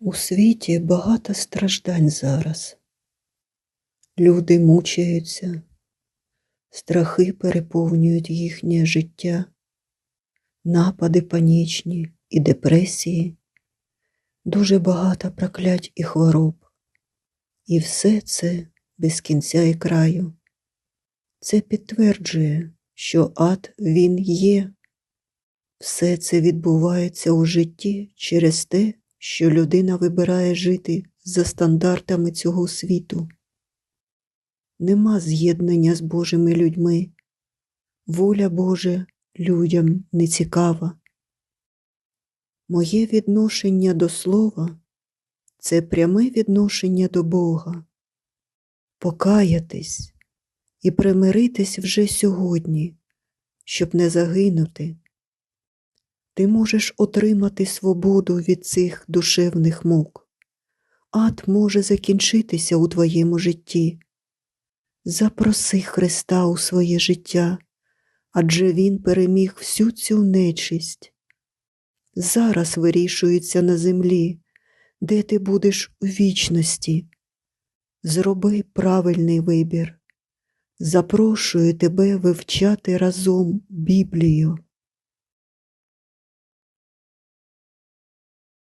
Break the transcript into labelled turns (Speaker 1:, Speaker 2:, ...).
Speaker 1: У світі багато страждань зараз. Люди мучаються, страхи переповнюють їхнє життя, напади панічні і депресії, дуже багато проклять і хвороб. І все це без кінця і краю. Це підтверджує, що ад він є. Все це відбувається у житті через те, що людина вибирає жити за стандартами цього світу. Нема з'єднання з Божими людьми. Воля Божа людям не цікава. Моє відношення до слова це пряме відношення до Бога. Покаятись і примиритись вже сьогодні, щоб не загинути. Ти можеш отримати свободу від цих душевних мук. Ад може закінчитися у твоєму житті. Запроси Христа у своє життя, адже Він переміг всю цю нечисть. Зараз вирішується на землі, де ти будеш у вічності. Зроби правильний вибір. Запрошую тебе вивчати разом Біблію.